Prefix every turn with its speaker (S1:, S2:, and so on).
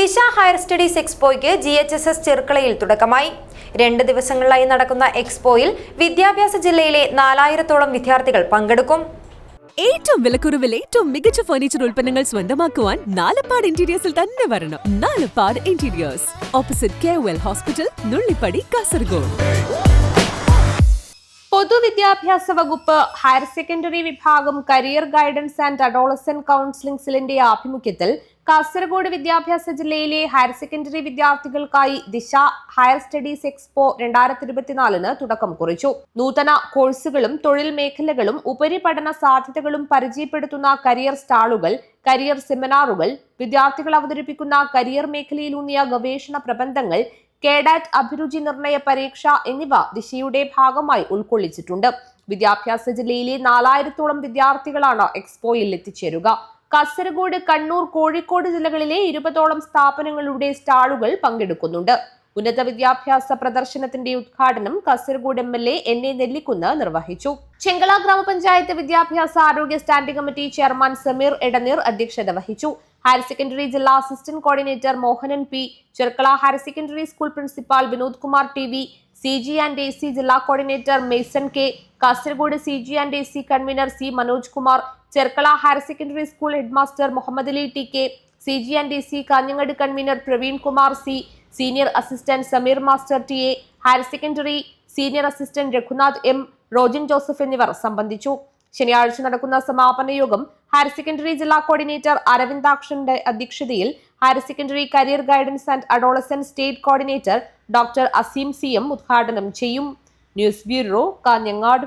S1: ദിശ higher studies എക്സ്പോയ്ക്ക് G H S S ചെറുക്കളയിൽ തുടക്കമായി. രണ്ട് ദിവസങ്ങളിലായി നടക്കുന്ന എക്സ്പോയിൽ വിദ്യാഭ്യാസ ജില്ലയിലെ നാലായിരത്തോളം വിദ്യാർത്ഥികൾ പങ്കെടുക്കും.
S2: ഏറ്റവും വിലക്കുറവിൽ ഏറ്റവും മികച്ച ഫർണിച്ചർ ഉൽപ്പന്നങ്ങൾ സ്വന്തമാക്കുവാൻ നാലപ്പാട് ഇന്റീരിയേഴ്സിൽ തന്നെ വരണം. Nalappad interiors opposite K well hospital Nullippady Kasaragod.
S3: പൊതുവിദ്യാഭ്യാസ വകുപ്പ് ഹയർ സെക്കൻഡറി വിഭാഗം career guidance and adolescent counselling സെല്ലിന്റെ ആഭിമുഖ്യത്തിൽ കാസർഗോഡ് വിദ്യാഭ്യാസ ജില്ലയിലെ ഹയർ സെക്കൻഡറി വിദ്യാർത്ഥികൾക്കായി ദിശ ഹയർ സ്റ്റഡീസ് എക്സ്പോ രണ്ടായിരത്തി ഇരുപത്തിനാലിന് തുടക്കം കുറിച്ചു. നൂതന കോഴ്സുകളും തൊഴിൽ മേഖലകളും ഉപരിപഠന സാധ്യതകളും പരിചയപ്പെടുത്തുന്ന കരിയർ സ്റ്റാളുകൾ കരിയർ സെമിനാറുകൾ വിദ്യാർത്ഥികൾ അവതരിപ്പിക്കുന്ന കരിയർ മേഖലയിലൂന്നിയ ഗവേഷണ പ്രബന്ധങ്ങൾ കേഡാറ്റ് അഭിരുചി നിർണയ പരീക്ഷ എന്നിവ ദിശയുടെ ഭാഗമായി ഉൾക്കൊള്ളിച്ചിട്ടുണ്ട്. വിദ്യാഭ്യാസ ജില്ലയിലെ നാലായിരത്തോളം വിദ്യാർത്ഥികളാണ് എക്സ്പോയിൽ എത്തിച്ചേരുക. കാസർഗോഡ് കണ്ണൂർ കോഴിക്കോട് ജില്ലകളിലെ ഇരുപതോളം സ്ഥാപനങ്ങളുടെ സ്റ്റാളുകൾ പങ്കെടുക്കുന്നുണ്ട്. ഉന്നത വിദ്യാഭ്യാസ പ്രദർശനത്തിന്റെ ഉദ്ഘാടനം Kasaragod M L A N A Nellikkunnu നിർവഹിച്ചു. ചെങ്കള ഗ്രാമപഞ്ചായത്ത് വിദ്യാഭ്യാസ ആരോഗ്യ standing committee chairman Sameer Edaneer അധ്യക്ഷത വഹിച്ചു. ഹയർ സെക്കൻഡറി ജില്ലാ assistant coordinator Mohanan P Cherkala higher secondary school principal Vinod Kumar T V C G and A C ജില്ലാ coordinator Mason K Kasaragod C G and A C convener C Manoj Kumar Cherkala higher secondary school headmaster Muhammad Ali T K C G and D C Kanhangad convener Praveen Kumar C senior assistant Sameer master T A higher secondary senior assistant Raghunath M Rojin Joseph എന്നിവർ സംബന്ധിച്ചു. ശനിയാഴ്ച നടക്കുന്ന സമാപന യോഗം higher secondary ജില്ലാ coordinator അരവിന്ദാക്ഷന്റെ അധ്യക്ഷതയിൽ higher secondary career guidance and adolescent state coordinator doctor Azeem C M ഉദ്ഘാടനം ചെയ്യും. News bureau Kanhangad.